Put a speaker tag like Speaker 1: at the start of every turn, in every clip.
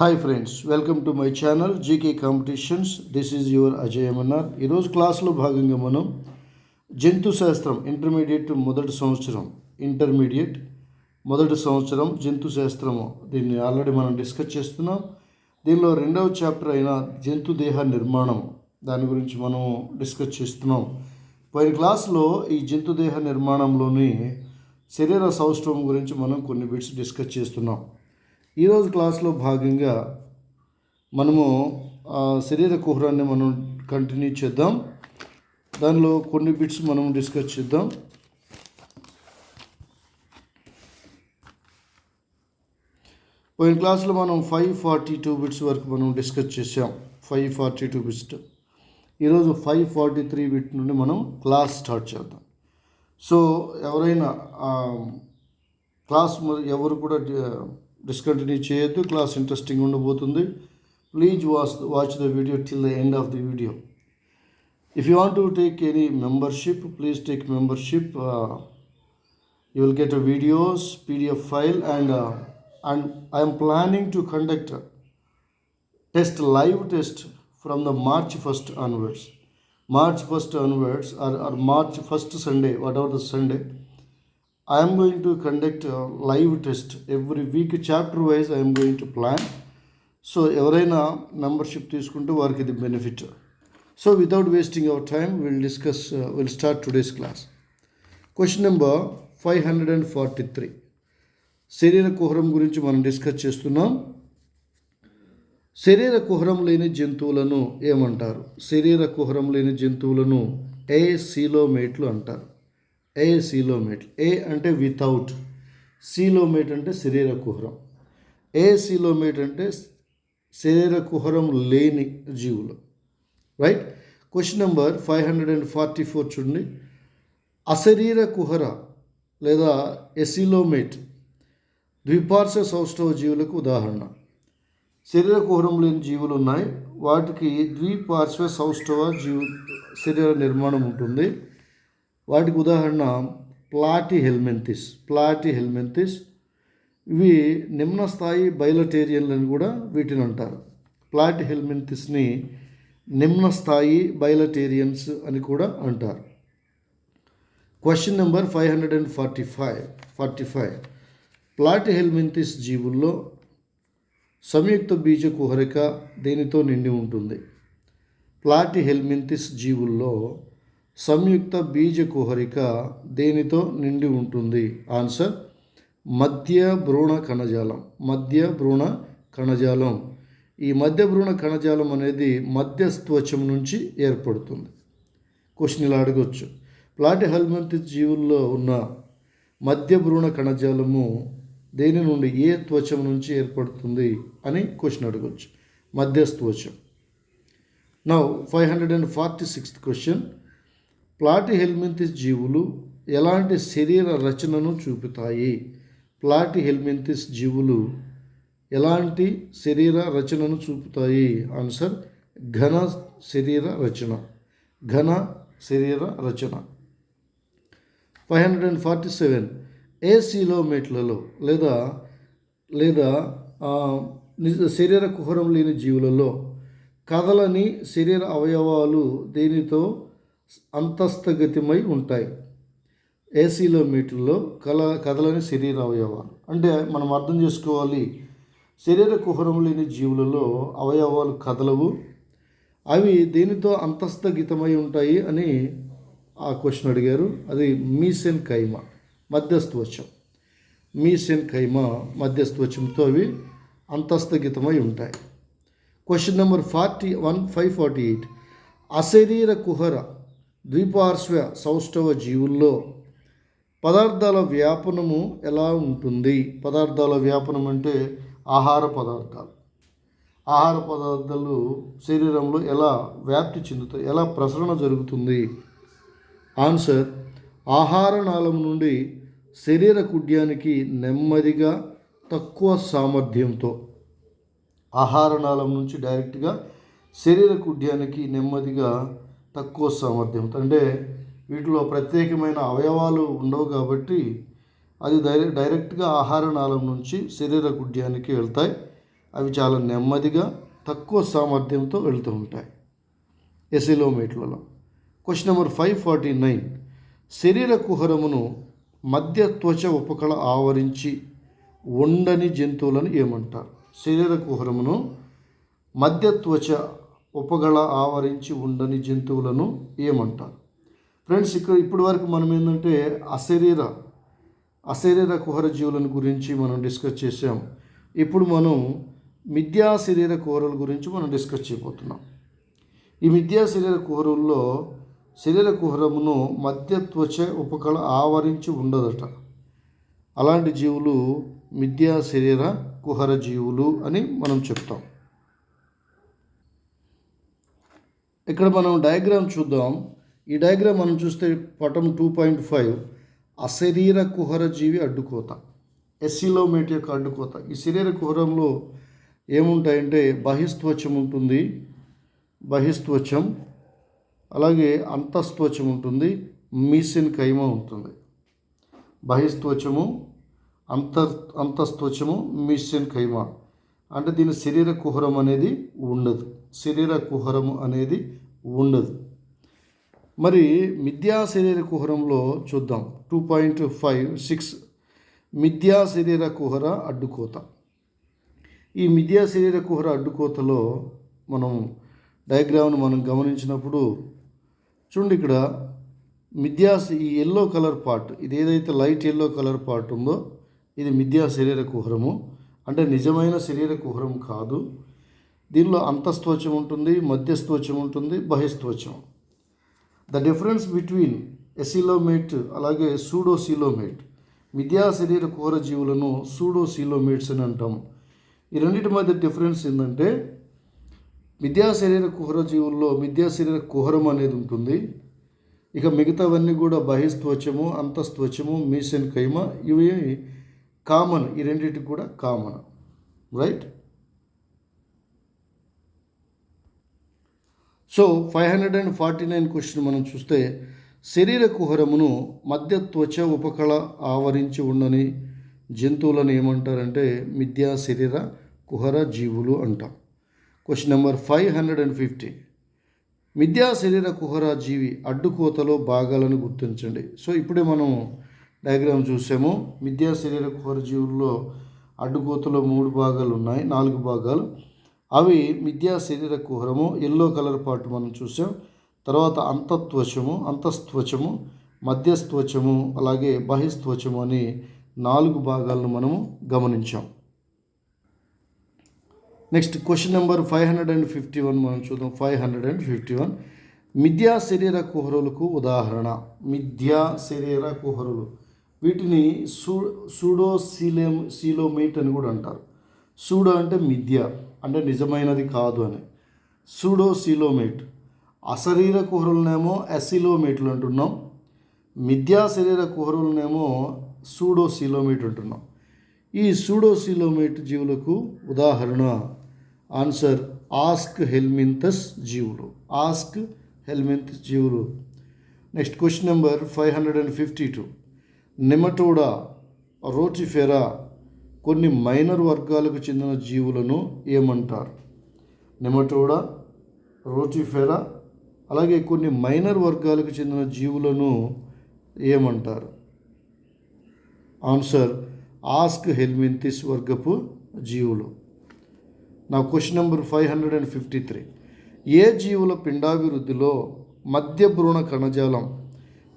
Speaker 1: Hi friends welcome to my channel GK competitions this is your Ajay Amarnath ఈరోజు క్లాస్లో భాగంగా మనం జంతు శాస్త్రం ఇంటర్మీడియట్ మొదటి సంవత్సరం ఇంటర్మీడియట్ మొదటి సంవత్సరం జంతు శాస్త్రము. దీన్ని ఆల్రెడీ మనం డిస్కస్ చేస్తున్నాం. దీనిలో రెండవ చాప్టర్ అయిన జంతు దేహ నిర్మాణం దాని గురించి మనం డిస్కస్ చేస్తున్నాం. పోయిన క్లాస్లో ఈ జంతు దేహ నిర్మాణంలోని శరీర సౌష్ఠవం గురించి మనం కొన్ని బిట్స్ డిస్కస్ చేస్తున్నాం. ఈరోజు క్లాస్లో భాగంగా మనము ఆ శరీర కుహరాన్ని మనం కంటిన్యూ చేద్దాం. దానిలో కొన్ని బిట్స్ మనం డిస్కస్ చేద్దాం. పోయిన క్లాస్లో మనం ఫైవ్ ఫార్టీ టూ బిట్స్ వరకు మనం డిస్కస్ చేసాం ఫైవ్ ఫార్టీ టూ బిట్స్ ఈరోజు ఫైవ్ ఫార్టీ త్రీ బిట్ నుండి మనం క్లాస్ స్టార్ట్ చేద్దాం. సో ఎవరైనా క్లాస్ ఎవరు కూడా డిస్కంటిన్యూ చేయొద్దు క్లాస్ ఇంట్రెస్టింగ్ ఉండబోతుంది. Please watch watch the video till the end of the video. If you want to take any membership please take membership you will get a videos PDF file and and I'm planning to conduct test live test from the March first onwards March first onwards or or March first Sunday whatever the Sunday I'm going to conduct live test every week chapter wise I'm going to plan so ఎవరైనా membership తీసుకుంటే వారికి ఇది benefit so without wasting our time will discuss will start today's class question number five hundred and forty three శరీర కుహరం గురించి మనం discuss చేస్తున్నాం. శరీర కుహరం లేని జంతువులను ఏమంటారు? శరీర కుహరం లేని జంతువులను ఏ సీలోమేట్లు అంటారు? ఏ సీలోమేట్ ఏ అంటే వితౌట్ సీలోమేట్ అంటే శరీర కుహరం. ఏ సీలోమేట్ అంటే శరీర కుహరం లేని జీవులు. Right question number five hundred and forty four చూడండి. అశరీర కుహర లేదా ఎసిలోమేట్ ద్విపార్శ్వ సౌష్ఠవ జీవులకు ఉదాహరణ. శరీర కుహరం లేని జీవులు ఉన్నాయి. వాటికి ద్విపార్శ్వ సౌష్ఠవ జీవు శరీర నిర్మాణం ఉంటుంది. వాటికి ఉదాహరణ ప్లాటి హెల్మెంతిస్. ప్లాటి హెల్మెంతిస్ ఇవి నిమ్న స్థాయి బయలటేరియన్లు అని కూడా వీటిని అంటారు. ప్లాటి హెల్మెంతిస్ని నిమ్న స్థాయి బయలటేరియన్స్ అని కూడా అంటారు. Question number five hundred and forty five. Forty five. Platyhelminthes జీవుల్లో సంయుక్త బీజ కుహరిక దేనితో నిండి ఉంటుంది? ప్లాటి హెల్మెంతిస్ జీవుల్లో సంయుక్త బీజ కుహరిక దేనితో నిండి ఉంటుంది? ఆన్సర్ మధ్య భ్రూణ కణజాలం. మధ్య భ్రూణ కణజాలం. ఈ మధ్య భ్రూణ కణజాలం అనేది మధ్యస్త్వచం నుంచి ఏర్పడుతుంది. క్వశ్చన్ ఇలా అడగొచ్చు. ప్లాటి హల్మంతి జీవుల్లో ఉన్న మధ్య భ్రూణ కణజాలము దేని నుండి ఏ త్వచం నుంచి ఏర్పడుతుంది అని క్వశ్చన్ అడగొచ్చు. మధ్యస్త్వచం. Now five hundred and forty sixth question platyhelminthes జీవులు ఎలాంటి శరీర రచనను చూపుతాయి? ప్లాటి హెల్మింతిస్ జీవులు ఎలాంటి శరీర రచనను చూపుతాయి? ఆన్సర్ ఘన శరీర రచన. ఘన శరీర రచన. Five hundred and forty seven. ఏ సీలోమేట్లలో లేదా లేదా నిజ శరీర కుహరం లేని జీవులలో కదలని శరీర అవయవాలు దేనితో అంతస్తగతిమై ఉంటాయి. ఏసీలో మీటర్లో కల కదలని శరీర అవయవాలు అంటే మనం అర్థం చేసుకోవాలి శరీర కుహరం లేని జీవులలో అవయవాలు కదలవు. అవి దేనితో అంతస్థగితమై ఉంటాయి అని ఆ క్వశ్చన్ అడిగారు. అది మీసెన్ కైమ మధ్యస్థవచం మీసెన్ కైమ మధ్యస్థవచంతో అవి అంతస్థగితమై ఉంటాయి. Question number forty one five forty eight అశరీర కుహర ద్విపార్శ్వ సౌష్ఠవ జీవుల్లో పదార్థాల వ్యాపనము ఎలా ఉంటుంది? పదార్థాల వ్యాపనం అంటే ఆహార పదార్థాలు. ఆహార పదార్థాలు శరీరంలో ఎలా వ్యాప్తి చెందుతాయి? ఎలా ప్రసరణ జరుగుతుంది? ఆన్సర్ ఆహార నాళం నుండి శరీర కుడ్యానికి నెమ్మదిగా తక్కువ సామర్థ్యంతో. ఆహార నాళం నుంచి డైరెక్ట్గా శరీర కుడ్యానికి నెమ్మదిగా తక్కువ సామర్థ్యంతో అంటే వీటిలో ప్రత్యేకమైన అవయవాలు ఉండవు కాబట్టి అది డైరెక్ట్ డైరెక్ట్గా ఆహార నాళం నుంచి శరీర కుడ్యానికి వెళ్తాయి. అవి చాలా నెమ్మదిగా తక్కువ సామర్థ్యంతో వెళుతూ ఉంటాయి. ఎసిలోమీటర్లలో question number five forty nine. శరీర కుహరమును మధ్య త్వచ ఉపకళ ఆవరించి ఉండని జంతువులను ఏమంటారు? శరీర కుహరమును మధ్య త్వచ ఉపగళ ఆవరించి ఉండని జంతువులను ఏమంటారు? ఫ్రెండ్స్ ఇక్కడ ఇప్పటి వరకు మనం ఏంటంటే అశరీర అశరీర కుహర జీవులను గురించి మనం డిస్కస్ చేసాం ఇప్పుడు మనం మిథ్యా శరీర కుహరల గురించి మనం డిస్కస్ చేయబోతున్నాం. ఈ మిథ్యా శరీర కుహరుల్లో శరీర కుహరమును మధ్య త్వచ ఉపకళ ఆవరించి ఉండదట. అలాంటి జీవులు మిథ్యా శరీర కుహర జీవులు అని మనం చెప్తాం. ఇక్కడ మనం డయాగ్రామ్ చూద్దాం. ఈ డయాగ్రామ్ మనం చూస్తే పటం టూ పాయింట్ ఫైవ్ అశరీర కుహర జీవి అడ్డుకోత ఎస్సిలోమేట్ యొక్క అడ్డుకోత. ఈ శరీర కుహరంలో ఏముంటాయంటే బహిస్త్వచం ఉంటుంది బహిస్త్వచం అలాగే అంతస్త్వచం ఉంటుంది మీసిన్ కైమ ఉంటుంది. బహిస్త్వచము అంతర్ అంతస్త్వచము మీసిన్ కైమ. అంటే దీని శరీర కుహరం అనేది ఉండదు. శరీర కుహరము అనేది ఉండదు. మరి మిథ్యా శరీర కుహరంలో చూద్దాం. టూ పాయింట్ ఫైవ్ సిక్స్ మిథ్యా శరీర కుహర అడ్డుకోత. ఈ మిథ్యా శరీర కుహర అడ్డుకోతలో మనం డయాగ్రామ్ను మనం గమనించినప్పుడు చూడండి ఇక్కడ మిథ్యా ఈ ఎల్లో కలర్ పార్ట్ ఇది ఏదైతే లైట్ ఎల్లో కలర్ పార్ట్ ఉందో ఇది మిథ్యా శరీర కుహరము. అంటే నిజమైన శరీర కుహరం కాదు. దీనిలో అంతస్త్వచం ఉంటుంది మధ్యస్త్వచం ఉంటుంది బహిస్త్వచం ద డిఫరెన్స్ బిట్వీన్ ఎసిలోమేట్ అలాగే సూడోసిలోమేట్ మిథ్యా శరీర కుహర జీవులను సూడోసిలోమేట్స్ అని అంటాం ఈ రెండింటి మధ్య డిఫరెన్స్ ఏంటంటే మిథ్యా శరీర కుహర జీవుల్లో మిథ్యా శరీర కుహరం అనేది ఉంటుంది. ఇక మిగతావన్నీ కూడా బహిస్త్వచము అంతస్త్వచము మీసెన్ కైమ ఇవి కామన్ ఈ రెండింటికి కూడా common. Right so five hundred and forty nine question మనం చూస్తే శరీర కుహరమును మధ్య త్వచ ఉపకళ ఆవరించి ఉండని జంతువులను ఏమంటారంటే మిథ్యా శరీర కుహర జీవులు అంటాం. Question number five hundred and fifty మిథ్యా శరీర కుహర జీవి అడ్డుకోతలో భాగాలను గుర్తించండి. సో ఇప్పుడే మనం డయాగ్రామ్ చూసాము. మిథ్యా శరీర కుహర జీవుల్లో అడ్డుకోతలో మూడు భాగాలు ఉన్నాయి నాలుగు భాగాలు. అవి మిథ్యా శరీర కుహరము ఎల్లో కలర్ పార్ట్ మనం చూసాం. తర్వాత అంతత్వచము అంతస్త్వచము మధ్యస్త్వచము అలాగే బహిస్త్వచము అని నాలుగు భాగాలను మనము గమనించాం. Next question number five hundred and fifty one మనం చూద్దాం. Five hundred and fifty one. మిథ్యా శరీర కుహరులకు ఉదాహరణ. మిథ్యా శరీర కుహరులు వీటిని సూ సూడో సీలేమ్ సీలోమేట్ అని కూడా అంటారు. సూడో అంటే మిథ్య అంటే నిజమైనది కాదు అని. సూడో సీలోమేట్ అశరీర కుహరులనేమో అసిలోమేట్లు అంటున్నాం. మిథ్యా శరీర కుహరులనేమో సూడో సీలోమేట్ అంటున్నాం. ఈ సూడో సీలోమేట్ జీవులకు ఉదాహరణ ఆన్సర్ ఆస్క్ హెల్మింతస్ జీవులు. ఆస్క్ హెల్మింతస్ జీవులు. Next question number five hundred and fifty two. Nematoda rotifera కొన్ని మైనర్ వర్గాలకు చెందిన జీవులను ఏమంటారు? నిమటోడా రోటిఫెరా అలాగే కొన్ని మైనర్ వర్గాలకు చెందిన జీవులను ఏమంటారు? ఆన్సర్ ఆస్క్ హెల్మింతిస్ వర్గపు జీవులు. నా question number five hundred and fifty three. ఏ జీవుల పిండాభివృద్ధిలో మధ్య భ్రూణ కణజాలం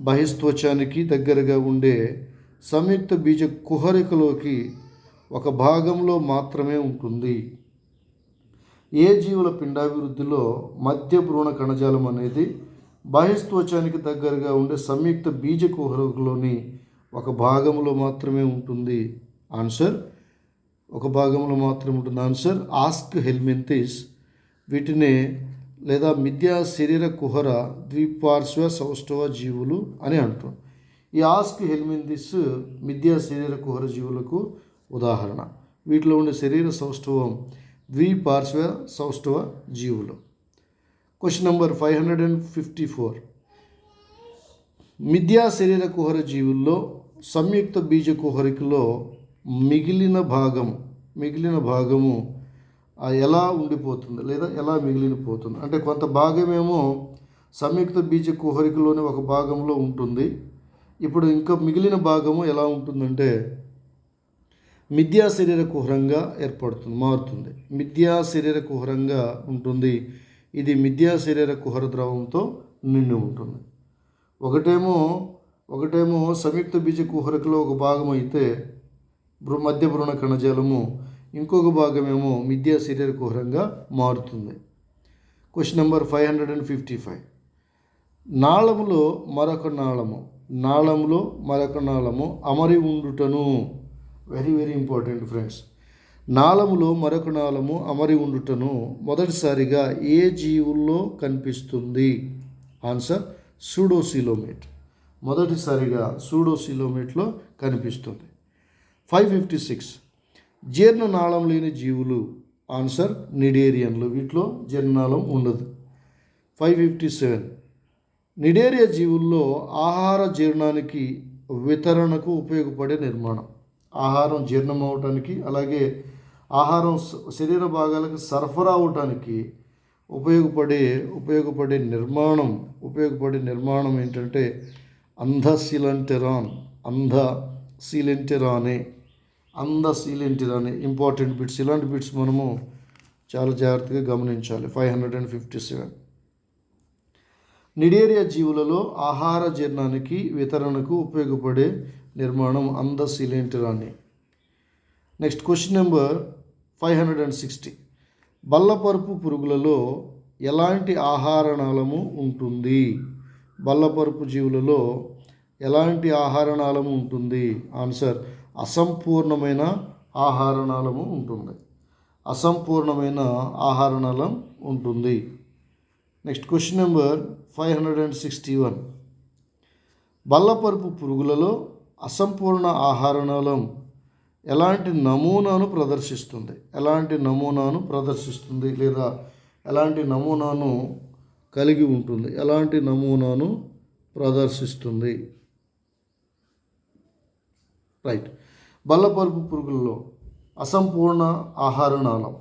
Speaker 1: బహిస్త్వచానికి దగ్గరగా ఉండే సంయుక్త బీజ కుహరికలోకి ఒక భాగంలో మాత్రమే ఉంటుంది. ఏ జీవుల పిండాభివృద్ధిలో మధ్య భ్రూణ కణజాలం అనేది బహిస్త్వచానికి దగ్గరగా ఉండే సంయుక్త బీజ కుహరకులోని ఒక భాగంలో మాత్రమే ఉంటుంది. ఆన్సర్? ఒక భాగంలో మాత్రమే ఉంటుంది. ఆన్సర్? Aschelminthes. వీటినే లేదా మిథ్యా శరీర కుహర ద్విపార్శ్వ సౌష్ఠవ జీవులు అని అంటాం ఈ ఆస్క్ హెల్మిందిస్ మిథ్యా శరీర కుహర జీవులకు ఉదాహరణ. వీటిలో ఉండే శరీర సౌష్ఠవం ద్విపార్శ్వ సౌష్ఠవ జీవులు. Question number five hundred and fifty four మిథ్యా శరీర కుహర జీవుల్లో సంయుక్త బీజ కుహరికలో మిగిలిన భాగం మిగిలిన భాగము ఎలా ఉండిపోతుంది లేదా ఎలా మిగిలిపోతుంది? అంటే కొంత భాగమేమో సంయుక్త బీజ కుహరికలోని ఒక భాగంలో ఉంటుంది. ఇప్పుడు ఇంకా మిగిలిన భాగము ఎలా ఉంటుందంటే మిథ్యా శరీర కుహరంగా ఏర్పడుతుంది మారుతుంది. మిథ్యా శరీర కుహరంగా ఉంటుంది. ఇది మిథ్యా శరీర కుహర ద్రవంతో నిండి ఉంటుంది. ఒకటేమో ఒకటేమో సంయుక్త బీజ కుహరికలో ఒక భాగం అయితే మధ్య భ్రూణ కణజాలము ఇంకొక భాగమేమో మిథ్యా శరీర కుహరంగా మారుతుంది. Question number five hundred and fifty five నాళములో మరొక నాళము నాళములో మరొక నాళము అమరి ఉండుటను. వెరీ వెరీ ఇంపార్టెంట్ ఫ్రెండ్స్ నాళములో మరొక నాళము అమరి ఉండుటను మొదటిసారిగా ఏ జీవుల్లో కనిపిస్తుంది? ఆన్సర్ సూడోసిలోమేట్ మొదటిసారిగా సూడోసిలోమేట్లో కనిపిస్తుంది. ఫైవ్ ఫిఫ్టీ సిక్స్ జీర్ణనాళం లేని జీవులు. ఆన్సర్ నిడేరియన్లు వీటిలో జీర్ణనాళం ఉండదు. ఫైవ్ ఫిఫ్టీ సెవెన్ నిడేరియా జీవుల్లో ఆహార జీర్ణానికి వితరణకు ఉపయోగపడే నిర్మాణం. ఆహారం జీర్ణం అవటానికి అలాగే ఆహారం శరీర భాగాలకు సరఫరా అవటానికి ఉపయోగపడే ఉపయోగపడే నిర్మాణం. ఉపయోగపడే నిర్మాణం ఏంటంటే అంధ సిలంటెరాన్ అంధ సిలెంటెరానే ఇంపార్టెంట్ బిట్స్ ఇలాంటి బిట్స్ మనము చాలా జాగ్రత్తగా గమనించాలి. Five hundred and fifty seven. Cnidaria జీవులలో ఆహార జీర్ణానికి వితరణకు ఉపయోగపడే నిర్మాణం అందశీలేంటిరాన్ని next question number five hundred and sixty. బల్లపరుపు పురుగులలో ఎలాంటి ఆహారనాళము ఉంటుంది? బల్లపరుపు జీవులలో ఎలాంటి ఆహారనాళము ఉంటుంది? ఆన్సర్ అసంపూర్ణమైన ఆహారణాలము ఉంటుంది. అసంపూర్ణమైన ఆహారణాలం ఉంటుంది. Next question number five hundred and sixty one. బల్లపరుపు పురుగులలో అసంపూర్ణ ఆహారనాళం ఎలాంటి నమూనాను ప్రదర్శిస్తుంది? ఎలాంటి నమూనాను ప్రదర్శిస్తుంది? లేదా ఎలాంటి నమూనాను కలిగి ఉంటుంది? ఎలాంటి నమూనాను ప్రదర్శిస్తుంది? రైట్. బల్లపరుపు పురుగుల్లో అసంపూర్ణ ఆహారనాళం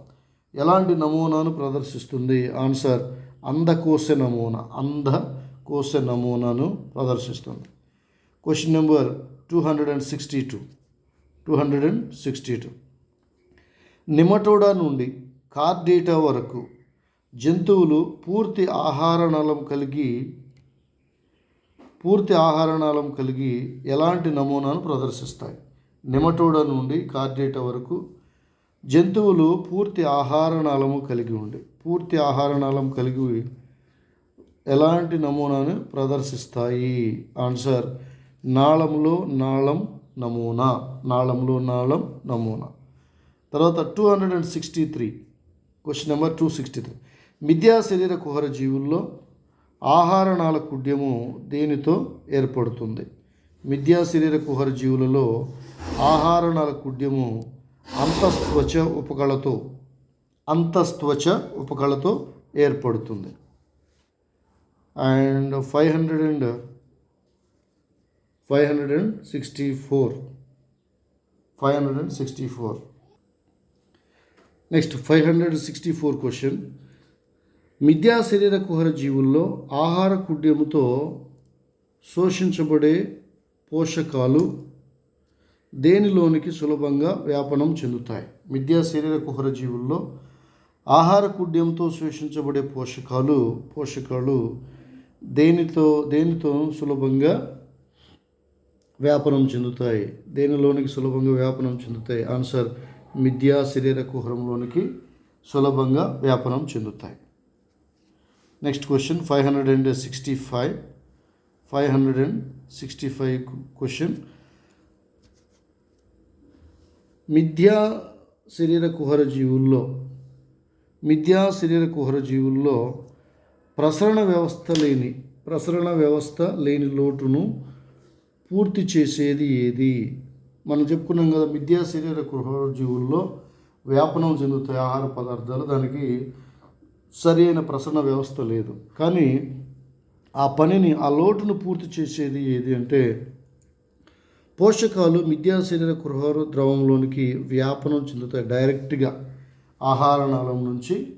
Speaker 1: ఎలాంటి నమూనాను ప్రదర్శిస్తుంది? ఆన్సర్ అంధకోశ నమూనా. అంధకోశ నమూనాను ప్రదర్శిస్తుంది. Question number two hundred and sixty two. Two hundred and sixty two. Nematoda నుండి కార్డేటా వరకు జంతువులు పూర్తి ఆహార కలిగి పూర్తి ఆహార నాళం కలిగి ఎలాంటి నమూనాను ప్రదర్శిస్తాయి? నిమటోడ నుండి కార్డేటా వరకు జంతువులు పూర్తి ఆహార నాళము కలిగి ఉండి పూర్తి ఆహార నాళం కలిగి ఎలాంటి నమూనాను ప్రదర్శిస్తాయి? ఆన్సర్ నాళంలో నాళం నమూనా నాళంలో నాళం నమూనా. తర్వాత two hundred and sixty three question number two sixty three మిథ్యా శరీర కుహర జీవుల్లో ఆహార నాళ కుడ్యము దేనితో ఏర్పడుతుంది? మిథ్యా శరీర కుహర జీవులలో ఆహార కుడ్యము అంతస్త్వచ ఉపకళతో అంతస్త్వచ ఉపకళతో ఏర్పడుతుంది. And five hundred and five hundred and sixty four. Five hundred and sixty four. Next five hundred sixty four question. మిథ్యా శరీర కుహర జీవుల్లో ఆహార కుడ్యముతో శోషించబడే పోషకాలు దేనిలోనికి సులభంగా వ్యాపనం చెందుతాయి? మిథ్యా శరీర కుహర జీవుల్లో ఆహార కుడ్యంతో శోషించబడే పోషకాలు పోషకాలు దేనితో దేనితో సులభంగా వ్యాపనం చెందుతాయి? దేనిలోనికి సులభంగా వ్యాపనం చెందుతాయి? ఆన్సర్ మిథ్యా శరీర కుహరంలోనికి సులభంగా వ్యాపనం చెందుతాయి. Next question five hundred and sixty five. Five hundred and sixty five question. మిథ్యా శరీర కుహర జీవుల్లో మిథ్యా శరీర కుహర జీవుల్లో ప్రసరణ వ్యవస్థ లేని ప్రసరణ వ్యవస్థ లేని లోటును పూర్తి చేసేది ఏది? మనం చెప్పుకున్నాం కదా మిథ్యా శరీర కుహర జీవుల్లో వ్యాపనం చెందుతాయి ఆహార పదార్థాలు దానికి సరి అయిన ప్రసరణ వ్యవస్థ లేదు. కానీ ఆ పనిని ఆ లోటును పూర్తి చేసేది ఏది అంటే పోషకాలు మిథ్యా శరీర కుహర ద్రవంలోనికి వ్యాపనం చెందుతాయి. డైరెక్ట్గా ఆహార నాళం నుంచి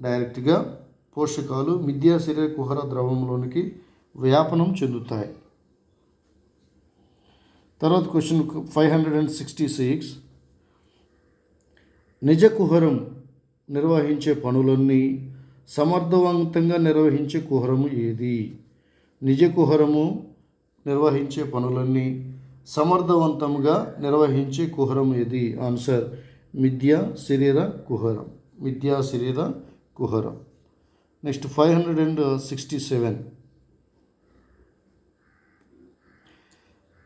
Speaker 1: డైరెక్ట్గా పోషకాలు మిథ్యా శరీర కుహర ద్రవంలోనికి వ్యాపనం చెందుతాయి. తర్వాత question five hundred and sixty six. నిజ కుహరం నిర్వహించే పనులన్నీ సమర్థవంతంగా నిర్వహించే కుహరము ఏది? నిజ కుహరము నిర్వహించే పనులన్నీ సమర్థవంతంగా నిర్వహించే కుహరం ఏది? ఆన్సర్ మిథ్యా శరీర కుహరం. మిథ్యా శరీర కుహరం. Next five hundred and sixty seven.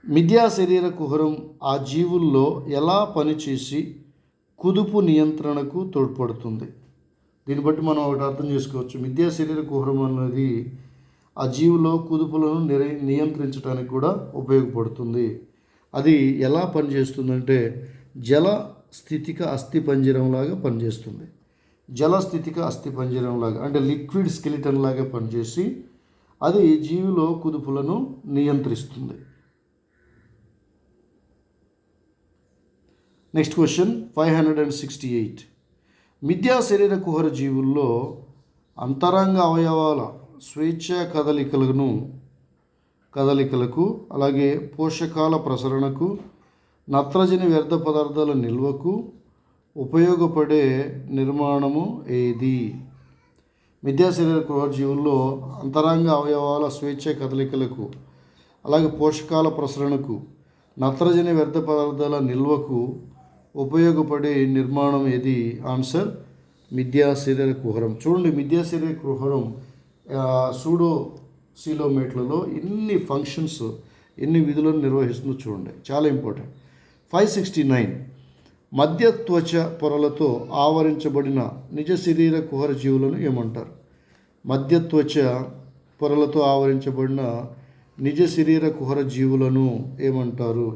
Speaker 1: మిథ్యా శరీర కుహరం ఆ జీవుల్లో ఎలా పనిచేసి కుదుపు నియంత్రణకు తోడ్పడుతుంది? దీన్ని బట్టి మనం ఒకటి అర్థం చేసుకోవచ్చు. మిథ్యా శరీర కుహరం అనేది ఆ జీవులో కుదుపులను నిర నియంత్రించడానికి కూడా ఉపయోగపడుతుంది. అది ఎలా పనిచేస్తుందంటే జల స్థితిక అస్థి పంజరంలాగా పనిచేస్తుంది. జల స్థితిక అస్థి పంజరంలాగా అంటే లిక్విడ్ స్కెలిటన్ లాగా పనిచేసి అది జీవిలో కుదుపులను నియంత్రిస్తుంది. Next question five hundred and sixty eight. మిథ్యా శరీర కుహర జీవుల్లో అంతరంగ అవయవాల స్వేచ్ఛ కదలికలను కదలికలకు అలాగే పోషకాల ప్రసరణకు నత్రజని వ్యర్థ పదార్థాల నిల్వకు ఉపయోగపడే నిర్మాణము ఏది? మిథ్యా శరీర కుహర జీవుల్లో అంతరంగ అవయవాల స్వేచ్ఛ కదలికలకు అలాగే పోషకాల ప్రసరణకు నత్రజని వ్యర్థ పదార్థాల నిల్వకు ఉపయోగపడే నిర్మాణం ఏది? ఆన్సర్ మిథ్యా శరీర కుహరం. చూడండి మిథ్యా శరీర కుహరం సూడో సిలోమీటర్లలో ఎన్ని ఫంక్షన్స్ ఎన్ని విధులను నిర్వహిస్తుందో చూడండి. చాలా ఇంపార్టెంట్ ఫైవ్ సిక్స్టీ నైన్ మధ్య త్వచ పొరలతో ఆవరించబడిన నిజ శరీర కుహర జీవులను ఏమంటారు? మధ్య త్వచ పొరలతో ఆవరించబడిన నిజ శరీర కుహర జీవులను ఏమంటారు?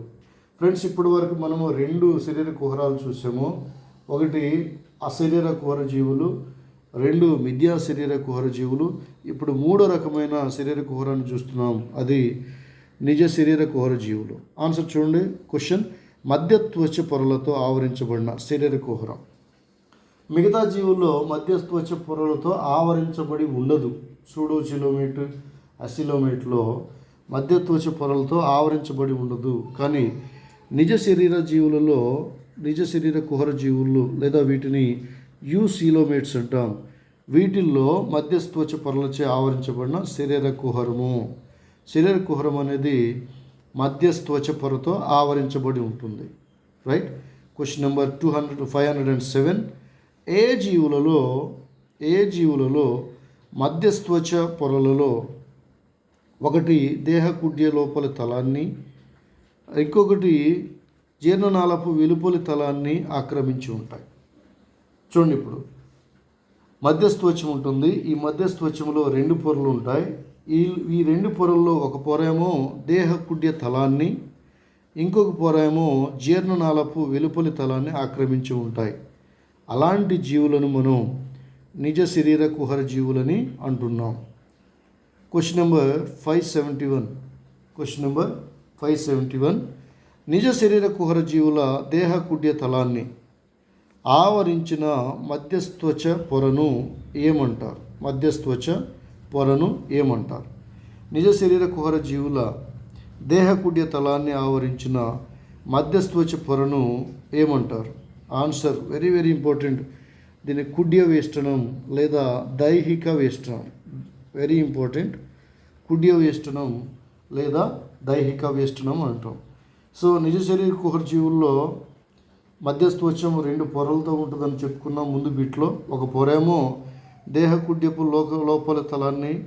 Speaker 1: ఫ్రెండ్స్ ఇప్పటి వరకు మనము రెండు శరీర కుహరాలు చూసాము. ఒకటి అశరీర కుహర జీవులు రెండు మిథ్యా శరీర కుహర జీవులు ఇప్పుడు మూడో రకమైన శరీర కుహరాన్ని చూస్తున్నాం. అది నిజ శరీర కుహర జీవులు ఆన్సర్ చూడండి. క్వశ్చన్ మధ్య త్వచ పొరలతో ఆవరించబడిన శరీర కుహరం. మిగతా జీవుల్లో మధ్య త్వచ పొరలతో ఆవరించబడి ఉండదు. సూడోచిలోమేట్ అసిలోమేట్లో మధ్య త్వచ పొరలతో ఆవరించబడి ఉండదు. కానీ నిజ శరీర జీవులలో నిజ శరీర కుహర జీవులు లేదా వీటిని యూసీలోమేట్స్ అంటాం. వీటిల్లో మధ్యస్థ్వచ పొరలచే ఆవరించబడిన శరీర కుహరము. శరీర కుహరం అనేది మధ్యస్థ్వచ పొరతో ఆవరించబడి ఉంటుంది. Right question number two hundred five hundred and seven ఏ జీవులలో ఏ జీవులలో మధ్యస్థ్వచ పొరలలో ఒకటి దేహకుడ్య లోపల తలాన్ని ఇంకొకటి జీర్ణనాళపు వెలుపలి తలాన్ని ఆక్రమించి ఉంటాయి. చూడండి ఇప్పుడు. మధ్యస్థ్వచం ఉంటుంది. ఈ మధ్యస్థ్వచంలో రెండు పొరలు ఉంటాయి. ఈ ఈ రెండు పొరల్లో ఒక పొరేమో దేహకుడ్య తలాన్ని ఇంకొక పొరేమో జీర్ణనాళపు వెలుపలి తలాన్ని ఆక్రమించి ఉంటాయి. అలాంటి జీవులను మనం నిజ శరీర కుహర జీవులని అంటున్నాం. Question number five seventy one question number five seventy one. నిజ శరీర కుహర జీవుల దేహకుడ్య తలాన్ని ఆవరించిన మధ్యస్త్వచ పొరను ఏమంటారు? మధ్యస్థ్వచ పొరను ఏమంటారు? నిజ శరీర కుహర జీవుల దేహకుడ్య తలాన్ని ఆవరించిన మధ్యస్త్వచ పొరను ఏమంటారు? Answer very very important. దీని కుడ్య వేష్టనం లేదా దైహిక వేష్టనం. Very important. కుడ్య వేష్టనం లేదా దైహిక వేష్టనం అంటాం. సో నిజ శరీర కుహర జీవుల్లో మధ్యస్థోత్సవం రెండు పొరలతో ఉంటుందని చెప్పుకున్నాం ముందు బిట్లో ఒక పొరేమో దేహకుడ్యపు లోక లోపల తలాన్ని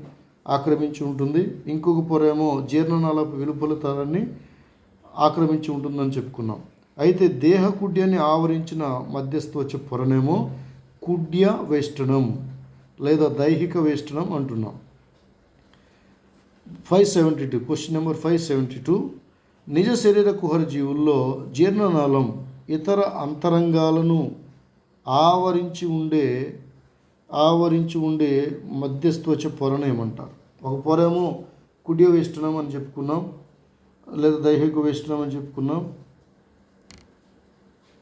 Speaker 1: ఆక్రమించి ఉంటుంది. ఇంకొక పొరేమో జీర్ణనాళపు వెలుపల తలాన్ని ఆక్రమించి ఉంటుందని చెప్పుకున్నాం. అయితే దేహకుడ్యాన్ని ఆవరించిన మధ్యస్థోచ పొరనేమో కుడ్య వేష్టనం లేదా దైహిక వేష్టనం అంటున్నాం. Five seventy two question number five seventy two నిజ శరీర కుహర జీవుల్లో జీర్ణనాళం ఇతర అంతరంగాలను ఆవరించి ఉండే ఆవరించి ఉండే మధ్యస్థ్వచ పొరను ఏమంటారు? ఒక పొరేమో కుడియ వేష్టనం అని చెప్పుకున్నాం లేదా దైహిక వేష్టనం అని చెప్పుకున్నాం